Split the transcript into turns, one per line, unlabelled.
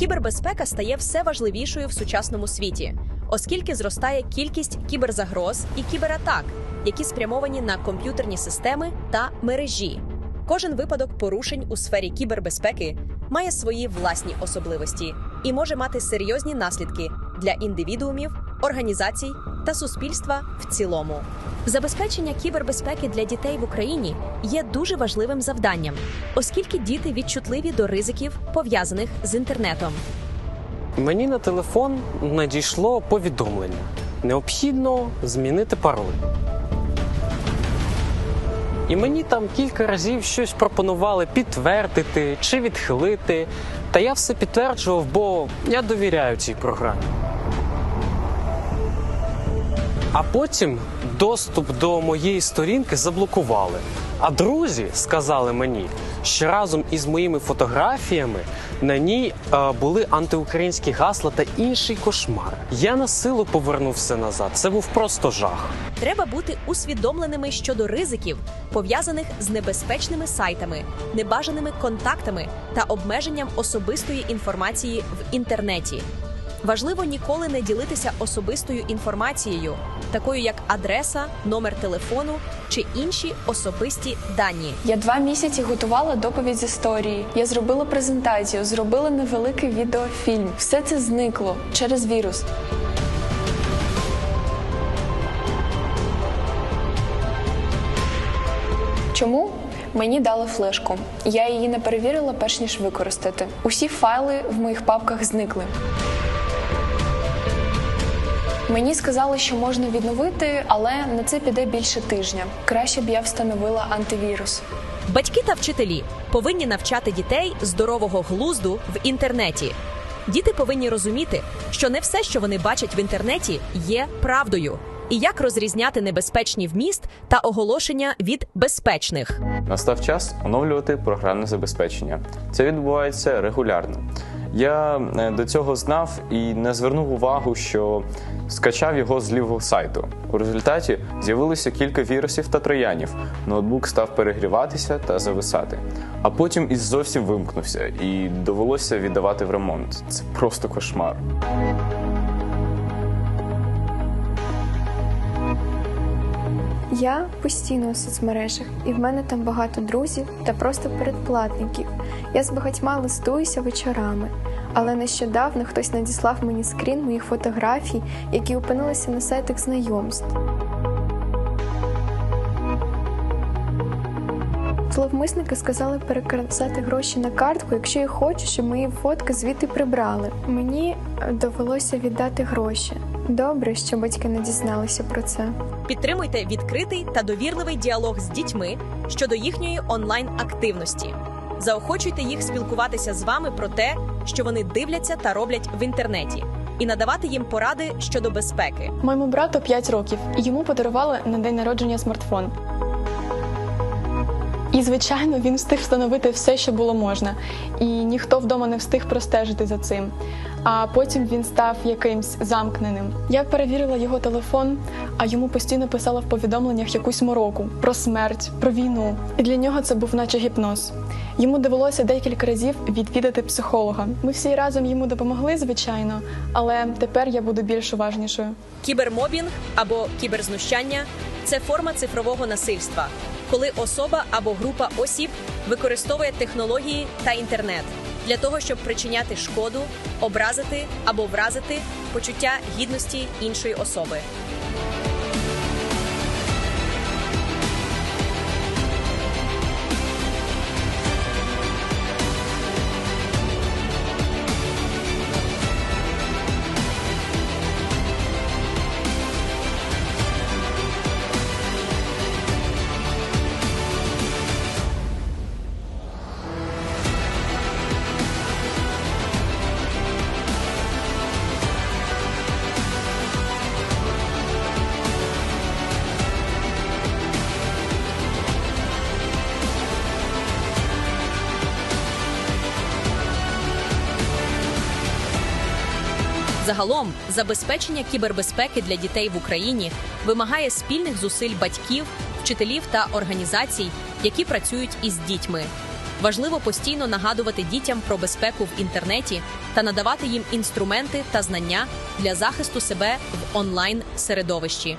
Кібербезпека стає все важливішою в сучасному світі, оскільки зростає кількість кіберзагроз і кібератак, які спрямовані на комп'ютерні системи та мережі. Кожен випадок порушень у сфері кібербезпеки має свої власні особливості і може мати серйозні наслідки для індивідуумів, організацій та суспільства в цілому. Забезпечення кібербезпеки для дітей в Україні є дуже важливим завданням, оскільки діти відчутливі до ризиків, пов'язаних з інтернетом.
Мені на телефон надійшло повідомлення. Необхідно змінити пароль. І мені там кілька разів щось пропонували підтвердити чи відхилити. Та я все підтверджував, бо я довіряю цій програмі. А потім доступ до моєї сторінки заблокували. А друзі сказали мені, що разом із моїми фотографіями на ній е, були антиукраїнські гасла та інший кошмар. Я на силу повернувся назад. Це був просто жах.
Треба бути усвідомленими щодо ризиків, пов'язаних з небезпечними сайтами, небажаними контактами та обмеженням особистої інформації в інтернеті. Важливо ніколи не ділитися особистою інформацією, такою як адреса, номер телефону чи інші особисті дані.
Я два місяці готувала доповідь з історії. Я зробила презентацію, зробила невеликий відеофільм. Все це зникло через вірус. Чому? Мені дали флешку. Я її не перевірила перш ніж використати. Усі файли в моїх папках зникли. Мені сказали, що можна відновити, але на це піде більше тижня. Краще б я встановила антивірус.
Батьки та вчителі повинні навчати дітей здорового глузду в інтернеті. Діти повинні розуміти, що не все, що вони бачать в інтернеті, є правдою, і як розрізняти небезпечні вміст та оголошення від безпечних.
Настав час оновлювати програмне забезпечення. Це відбувається регулярно. Я е, до цього знав і не звернув увагу, що скачав його з лівого сайту. У результаті з'явилося кілька вірусів та троянів. Ноутбук став перегріватися та зависати. А потім і зовсім вимкнувся, і довелося віддавати в ремонт. Це просто кошмар.
Я постійно у соцмережах, і в мене там багато друзів та просто передплатників. Я з багатьма листуюся вечорами, але нещодавно хтось надіслав мені скрін моїх фотографій, які опинилися на сайтах знайомств. Зловмисники сказали переказати гроші на картку, якщо я хочу, щоб мої фотки звідти прибрали. Мені е, довелося віддати гроші. Добре, що батьки не дізналися про це.
Підтримуйте відкритий та довірливий діалог з дітьми щодо їхньої онлайн-активності. Заохочуйте їх спілкуватися з вами про те, що вони дивляться та роблять в інтернеті, і надавати їм поради щодо безпеки.
Моєму брату 5 років, і йому подарували на день народження смартфон. І, звичайно, він встиг встановити все, що було можна, і ніхто вдома не встиг простежити за цим. А потім він став якимсь замкненим. Я перевірила його телефон, а йому постійно писала в повідомленнях якусь мороку про смерть, про війну. І для нього це був наче гіпноз. Йому довелося декілька разів відвідати психолога. Ми всі разом йому допомогли, звичайно, але тепер я буду більш уважнішою.
Кібермобінг або кіберзнущання це форма цифрового насильства, коли особа або група осіб використовує технології та інтернет для того, щоб причиняти шкоду, образити або вразити почуття гідності іншої особи. Загалом, забезпечення кібербезпеки для дітей в Україні вимагає спільних зусиль батьків, вчителів та організацій, які працюють із дітьми. Важливо постійно нагадувати дітям про безпеку в інтернеті та надавати їм інструменти та знання для захисту себе в онлайн середовищі.